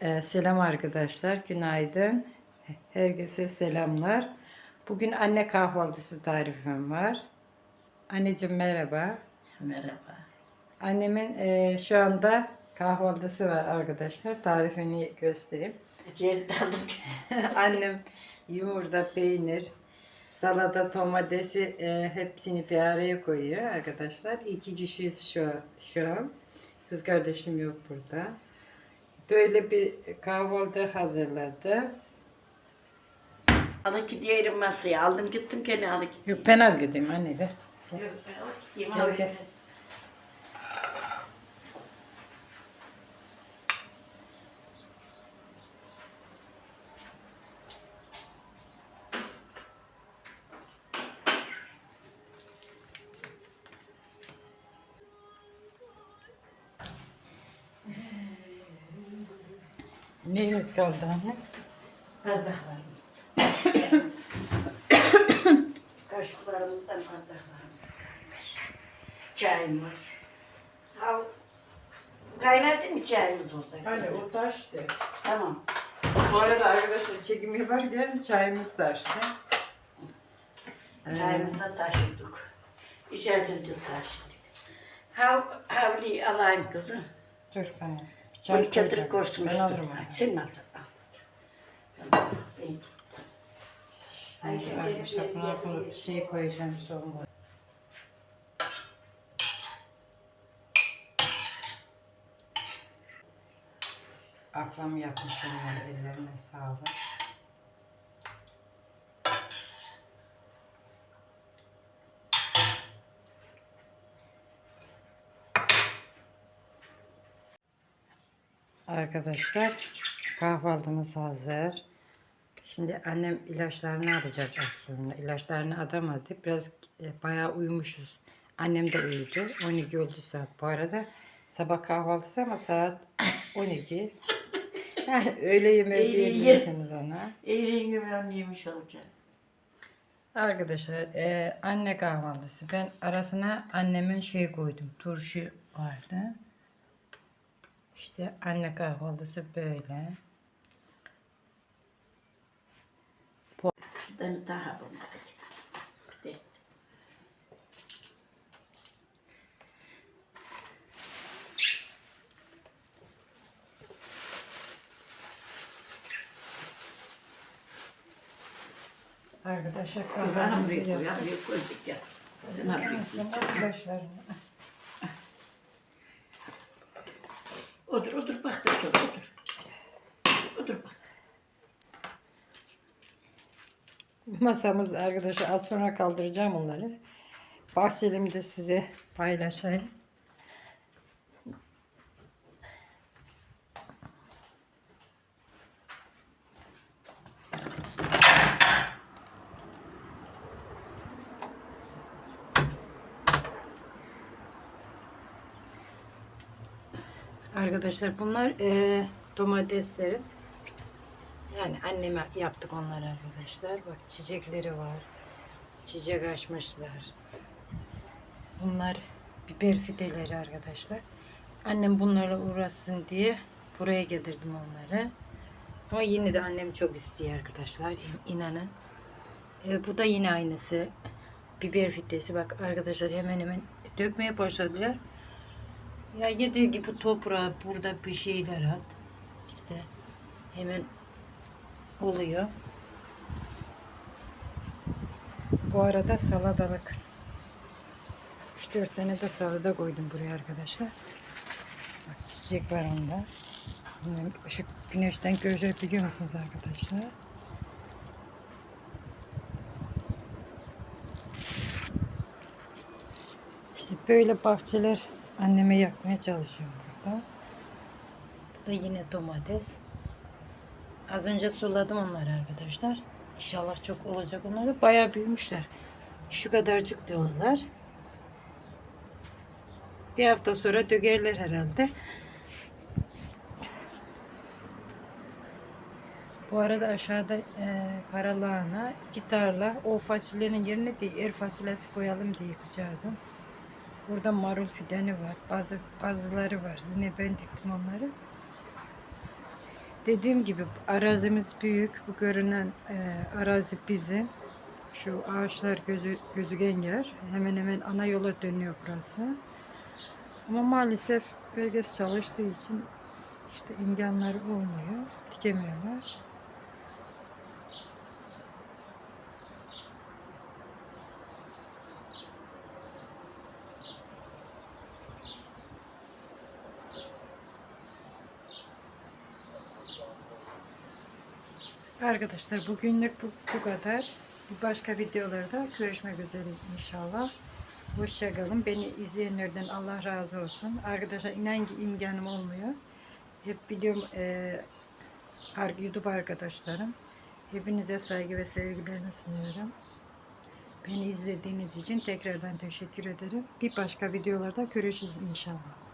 Ee, selam arkadaşlar, günaydın. Herkese selamlar. Bugün anne kahvaltısı tarifim var. Anneciğim merhaba. Merhaba. Annemin e, şu anda kahvaltısı var arkadaşlar. Tarifini göstereyim. Annem yumurta, peynir, salata, domatesi e, hepsini bir araya koyuyor arkadaşlar. İki kişiyiz şu, şu an. Kız kardeşim yok burada. Böyle bir kahvaltı hazırladı. Alıp gidiyorum masaya. Aldım gittim gene alıp gittim. Yok ben al gideyim anne de. Yok, ben alıp gideyim. Gel, gel. Neyimiz kaldı anne? Bardaklarımız. Kaşıklarımızdan bardaklarımız. Çayımız. Ha, kaynadı mı çayımız orada? Anne o taştı. Tamam. Bu arada arkadaşlar çekim yaparken çayımız taştı. Ee, Çayımıza taşıdık. İçeride saçtık. Hav, havli alayım kızım. Dur ben. Bunu ketiri korsun Ben üstüne. alırım anne. Sen mi alacaksın? Al. Ben. Ayşe gelip arkadaşlar gelip buna gelip bu şey koyacağım bu. Ablam yapmış onlar ellerine sağlık. Arkadaşlar kahvaltımız hazır. Şimdi annem ilaçlarını alacak az sonra. İlaçlarını adamadı. Biraz e, bayağı uyumuşuz. Annem de uyudu. 12 oldu saat. Bu arada sabah kahvaltısı ama saat 12. Yani öğle yemeği diyebilirsiniz ona. Eğlenin ben yemiş olacağım. Arkadaşlar e, anne kahvaltısı. Ben arasına annemin şey koydum. Turşu vardı. İşte anne kahvaltısı böyle. Ben daha De. Arkadaşlar Bana kahvaltımızı büyük koy, yaptık. ya büyük koyduk ya. Bana büyük koy. Tamam, ilaçlarını. Otur, otur bak da otur, otur. Otur bak. Masamız arkadaşlar az sonra kaldıracağım onları. Bahçelimi de size paylaşayım. Arkadaşlar bunlar eee domateslerim. Yani anneme yaptık onları arkadaşlar. Bak çiçekleri var. Çiçek açmışlar. Bunlar biber fideleri arkadaşlar. Annem bunlarla uğraşsın diye buraya getirdim onları. Ama yine de annem çok istiyor arkadaşlar. in- inanın. E, bu da yine aynısı. Biber fidesi. Bak arkadaşlar hemen hemen dökmeye başladılar. Ya yediği gibi toprağa burada bir şeyler at. İşte hemen oluyor. Bu arada salatalık. 3-4 tane de salata koydum buraya arkadaşlar. Bak çiçek var onda. Bunların ışık güneşten görebiliyor musunuz arkadaşlar? İşte böyle bahçeler anneme yapmaya çalışıyorum burada. Bu da yine domates. Az önce suladım onları arkadaşlar. İnşallah çok olacak onlar da. Bayağı büyümüşler. Şu kadarcık diyorlar. Bir hafta sonra dögerler herhalde. Bu arada aşağıda e, karalahana, gitarla o fasulyenin yerine değil, er fasulyesi koyalım diye yapacağız. Burada marul fideni var. Bazı bazıları var. Yine ben diktim onları. Dediğim gibi arazimiz büyük. Bu görünen e, arazi bizim. Şu ağaçlar gözü, gözüken yer. Hemen hemen ana yola dönüyor burası. Ama maalesef herkes çalıştığı için işte imkanları olmuyor. Dikemiyorlar. Arkadaşlar bugünlük bu, bu kadar. Bir başka videolarda görüşmek üzere inşallah. Hoşçakalın. Beni izleyenlerden Allah razı olsun. Arkadaşlar inan ki imkanım olmuyor. Hep biliyorum ar- YouTube arkadaşlarım. Hepinize saygı ve sevgilerimi sunuyorum. Beni izlediğiniz için tekrardan teşekkür ederim. Bir başka videolarda görüşürüz inşallah.